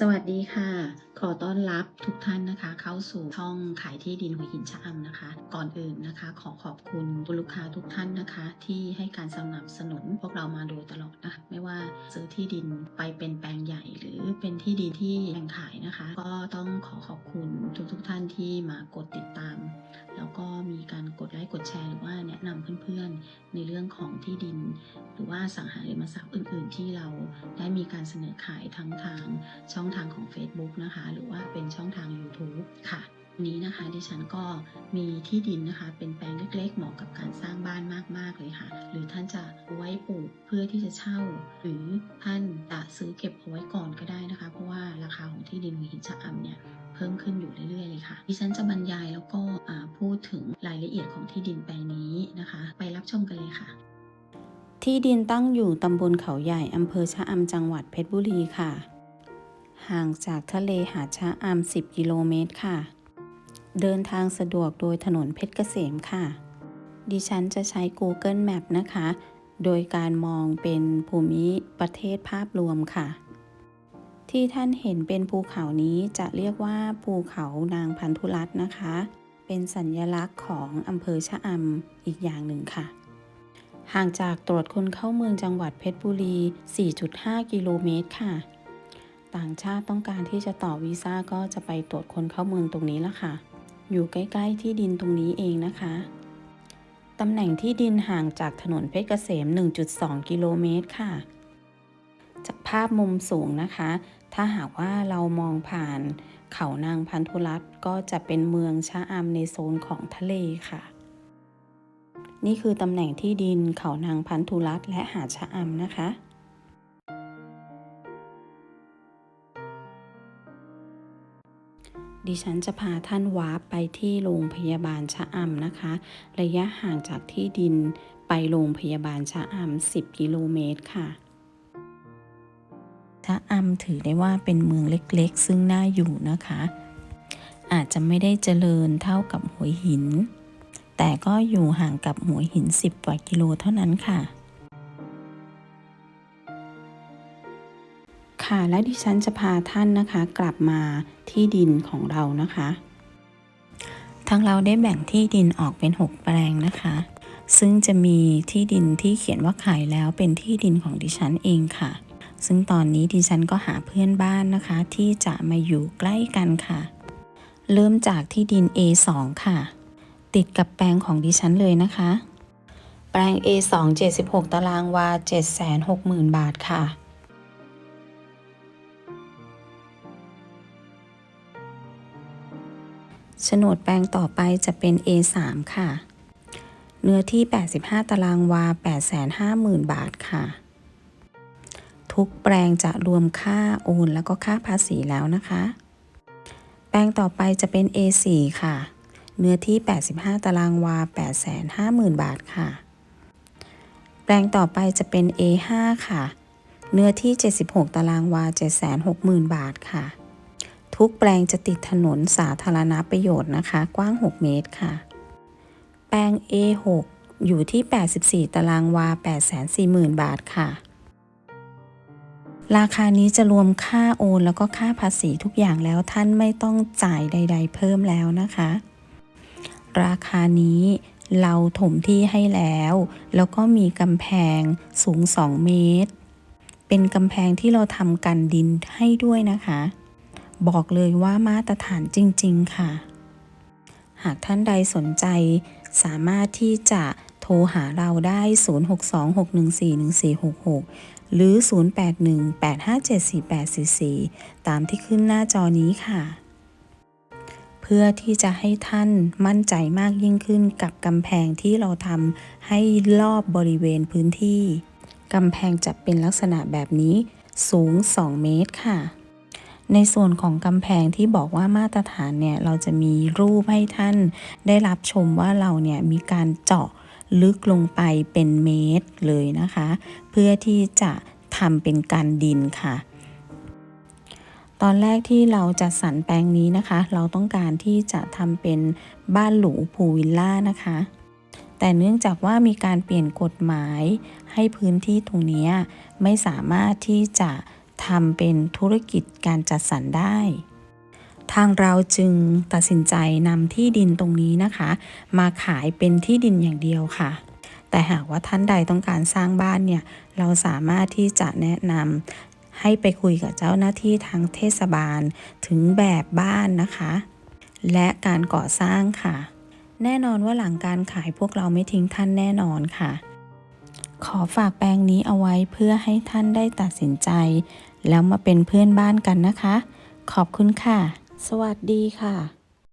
สวัสดีค่ะ ขอต้อนรับทุกท่านนะคะ เข้าสู่ช่องขายที่ดินหัวหินชะอำนะคะ ก่อนอื่นนะคะ ขอขอบคุณลูกค้าทุกท่านนะคะ ที่ให้การสนับสนุนพวกเรามาโดยตลอดนะคะไม่ว่าซื้อที่ดินไปเป็นแปลงใหญ่ หรือเป็นที่ดินที่แบ่งขายนะคะ ก็ต้องขอขอบคุณทุกๆทท่านที่มากดติดตาม แล้วก็ มีการกดไลค์กดแชร์หรือว่าแนะนำเพื่อนๆ ในเรื่องของที่ดิน หรือว่าสังหาริมทรัพย์อื่น ๆ ที่เราได้มีการเสนอขายทั้งทางช่องทางของ Facebook นะคะหรือ นะคะ ดิฉันก็มีที่ดินนะคะ เป็นแปลงเล็กๆ เหมาะกับการสร้างบ้านมากๆเลยค่ะ หรือท่านจะไว้ปลูกเพื่อที่จะเช่า หรือท่านจะซื้อเก็บเอาไว้ก่อนก็ได้นะคะ เพราะว่าราคาของที่ดินหัวหินชะอำเนี่ยเพิ่มขึ้นอยู่เรื่อยๆเลยค่ะ ดิฉันจะบรรยายแล้วก็พูดถึงรายละเอียดของที่ดินแปลงนี้นะคะ ไปรับชมกันเลยค่ะที่ดินตั้งอยู่ตำบลเขาใหญ่อำเภอชะอำจังหวัดเพชรบุรีค่ะ ห่างจากทะเลหาดชะอำ10 กิโลเมตรค่ะ เดินทางสะดวกโดยถนนเพชรเกษมค่ะ ดิฉันจะใช้ Google Map นะคะ โดยการมองเป็นภูมิประเทศภาพรวมค่ะ ที่ท่านเห็นเป็นภูเขานี้จะเรียกว่าภูเขานางพันธุรัตน์นะคะ เป็นสัญลักษณ์ของอำเภอชะอำอีกอย่างหนึ่งค่ะ ห่างจากตรวจคนเข้าเมืองจังหวัดเพชรบุรี 4.5 กิโลเมตรค่ะต่างชาติต้องการที่จะต่อวีซ่าก็จะไปตรวจคนเข้าเมืองตรงนี้ละค่ะ อยู่ใกล้ ๆ ที่ดินตรงนี้เองนะคะ ตำแหน่งที่ดินห่างจากถนนเพชรเกษม 1.2 กิโลเมตรค่ะ จากภาพมุมสูงนะคะ ถ้าหากว่าเรามองผ่านเขานางพันธุรัตก็จะเป็นเมืองชะอำในโซนของทะเลค่ะ นี่คือตำแหน่งที่ดินเขานางพันธุรัตและหาดชะอำนะคะ ดิฉันจะพาท่านวาร์ปไปที่โรงพยาบาลชะอำนะคะ ระยะห่างจากที่ดินไปโรงพยาบาลชะอำ10 กิโลเมตรค่ะชะอำถือได้ว่าเป็นเมืองเล็กๆ ซึ่งน่าอยู่นะคะ อาจจะไม่ได้เจริญเท่ากับหัวหิน แต่ก็อยู่ห่างกับหัวหิน 10 กว่ากิโลเท่านั้นค่ะ ค่ะ และดิฉันจะพาท่านนะคะ กลับมาที่ดินของเรานะคะ ทางเราได้แบ่งที่ดินออกเป็น 6 แปลงนะคะ ซึ่งจะมีที่ดินที่เขียนว่าขายแล้วเป็นที่ดินของดิฉันเองค่ะ ซึ่งตอนนี้ดิฉันก็หาเพื่อนบ้านนะคะ ที่จะมาอยู่ใกล้กันค่ะ เริ่มจากที่ดิน A2 ค่ะ ติดกับแปลงของดิฉันเลยนะคะ แปลง A2 76 ตารางวา 760,000 บาทค่ะ โฉนดแปลงต่อไปจะเป็น A3 ค่ะ เนื้อที่ 85 ตารางวา 850,000 บาทค่ะ ทุกแปลงจะรวมค่าโอนแล้วก็ค่าภาษีแล้วนะคะ แปลงต่อไปจะเป็น A4 ค่ะ เนื้อที่ 85 ตารางวา 850,000 บาทค่ะ แปลงต่อไปจะเป็น A5 ค่ะ เนื้อที่ 76 ตารางวา 760,000 บาทค่ะ ทุกแปลงจะติดถนนสาธารณประโยชน์นะคะ กว้าง 6 เมตรค่ะ แปลง A6 อยู่ที่ 84 ตารางวา 840,000 บาทค่ะ ราคานี้จะรวมค่าโอนแล้วก็ค่าภาษีทุกอย่างแล้วท่านไม่ต้องจ่ายใด ๆ เพิ่มแล้วนะคะ ราคานี้เราถมที่ให้แล้ว แล้วก็มีกำแพงสูง 2 เมตร เป็นกำแพงที่เราทำกันดินให้ด้วยนะคะ บอกเลยว่ามาตรฐานจริง ๆ ค่ะ หากท่านใดสนใจ สามารถที่จะโทรหาเราได้ 0626141466 หรือ 0818574844 ตามที่ขึ้นหน้าจอนี้ค่ะ เพื่อที่จะให้ท่านมั่นใจมากยิ่งขึ้นกับกำแพงที่เราทำให้รอบบริเวณพื้นที่ กำแพงจะเป็นลักษณะแบบนี้สูง 2 เมตรค่ะ ในส่วนของกำแพงที่บอกว่ามาตรฐานเนี่ยเราจะมีรูปให้ท่านได้รับชมว่าเราเนี่ยมีการเจาะลึกลงไปเป็นเมตรเลยนะคะ เพื่อที่จะทำเป็นการดินค่ะ ตอนแรกที่เราจะสรรแปลงนี้นะคะ เราต้องการที่จะทำเป็นบ้านหรูพูลวิลล่านะคะแต่เนื่องจากว่ามีการเปลี่ยนกฎหมายให้พื้นที่ตรงนี้ไม่สามารถที่จะ ทำเป็นธุรกิจการจัดสรรได้ ทางเราจึงตัดสินใจนำที่ดินตรงนี้นะคะ มาขายเป็นที่ดินอย่างเดียวค่ะ แต่หากว่าท่านใดต้องการสร้างบ้านเนี่ย เราสามารถที่จะแนะนำให้ไปคุยกับเจ้าหน้าที่ทางเทศบาลถึงแบบบ้านนะคะ และการก่อสร้างค่ะ แน่นอนว่าหลังการขายพวกเราไม่ทิ้งท่านแน่นอนค่ะ ขอฝากแปลงนี้เอาไว้เพื่อให้ท่านได้ตัดสินใจ แล้วมาเป็นเพื่อนบ้านกันนะคะ ขอบคุณค่ะ สวัสดีค่ะ